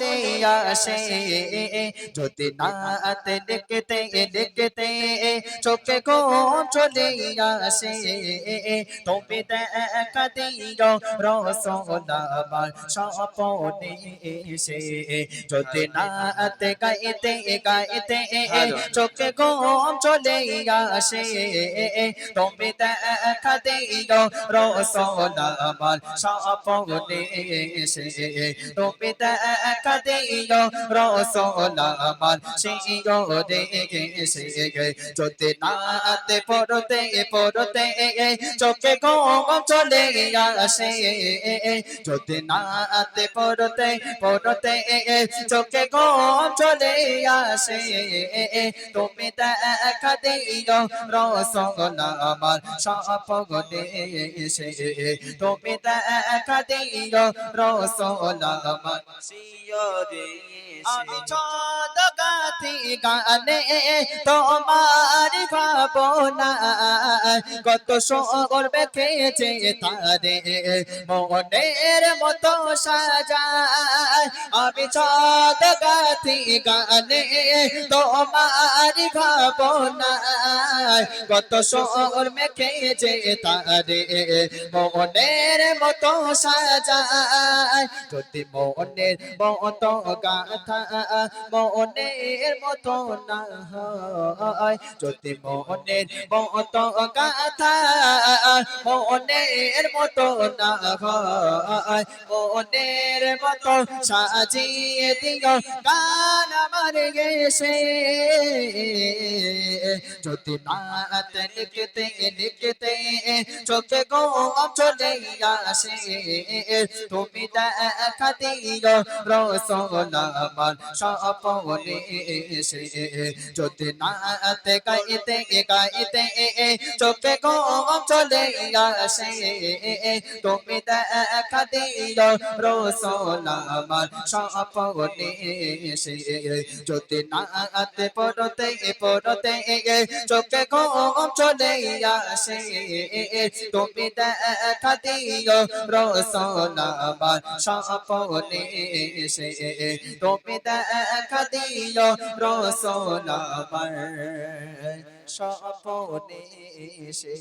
চলে আসে যদি নাতে দেখতে দেখতে চোখে ঘুম চলে আসে তুমি দেখা দিও রসল আমার স্বপনে এসে। যদি নাতে গাইতে গাইতে চোখে ঘুম চলে আসে তুমি দেখা দিও রসল আমার স্বপনে এসে। তুমি দেখা দিও রসল আমার সিও দেখে এসে। যদি নাতে পড়তে পড়তে, চোখে ঘুম চলে আসে। যদি নাতে পড়তে পড়তে, চোখে ঘুম চলে আসে। তুমি দেখা দিও রসগোল আমার সাপগনে এসে। তুমি দেখা দিও রসগোল আমার শিয়রে আমি গাথি গানে তোমার কত সগর বেখেছে তারে, মনের মতো সাজায়। আমি চাঁদ গাথি গানে তোমার কত তারে, মনের মতো সাজায়। যদি মনের মতো গাথা মনের মতো না হয়। যদি মনের মতো কথা মনের মতো না হয়। মনের মতো সাজিয়ে দিও গান আমার গেছে যদি নাত লিখতে লিখতে চোখে গো চলে আসে তুমি দেখা দিও রসল আমার সপনে এসে যদি নাতে গাইতে গাইতে চোখে গো চলে আসে তুমি দেখা দিও রসল আমার সপনে এসে যদি নাতে পড়তে পড়তে চোখে গো চলে আসে। তুমি দেখা দিও রসল আমার সপনে এসে। তুমি দেখা দিও রসল আমার সপনে এসে